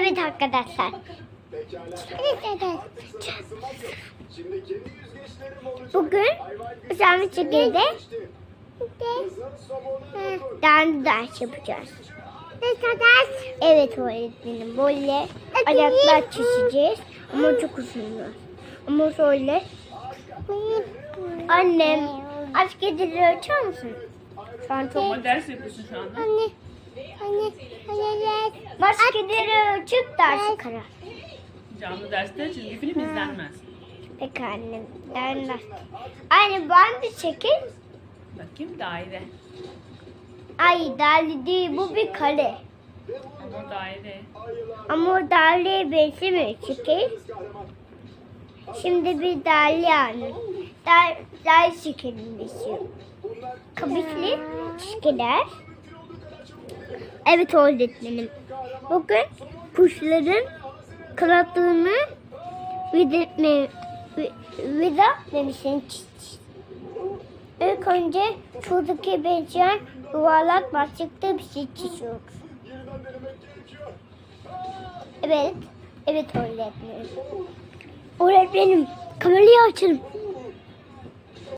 Evet arkadaşlar. Bugün Sami Çekir'de dans ders yapacağız. Evet öğretmenim. Böyle ayaklar çizeceğiz. Ama çok uzun. Ama şöyle. Annem aşk edilir açar mısın? An çok ders yapıyorsun şu anda. Anne. Anne. Anne. Maskeleri açık dersi karar. Canlı derste çizgi film izlenmez. Peki annem. Derler. Anne ben de çekil. Bakayım daire. Ay daire değil bu bir kare. Ama daire. Ama o daireye benzemiyor çekil. Şimdi bir daire yani. Daire, daire çekelim istiyorum. Kabuklu çizgiler. Evet öğretmenim. Bugün kuşların kanatlığını vida, vida demişsin. İlk önce şuradaki benzeyen yuvarlak başlıkta bir şey çiziyoruz. Evet. Evet öğretmenim. Öğretmenim kamerayı açın.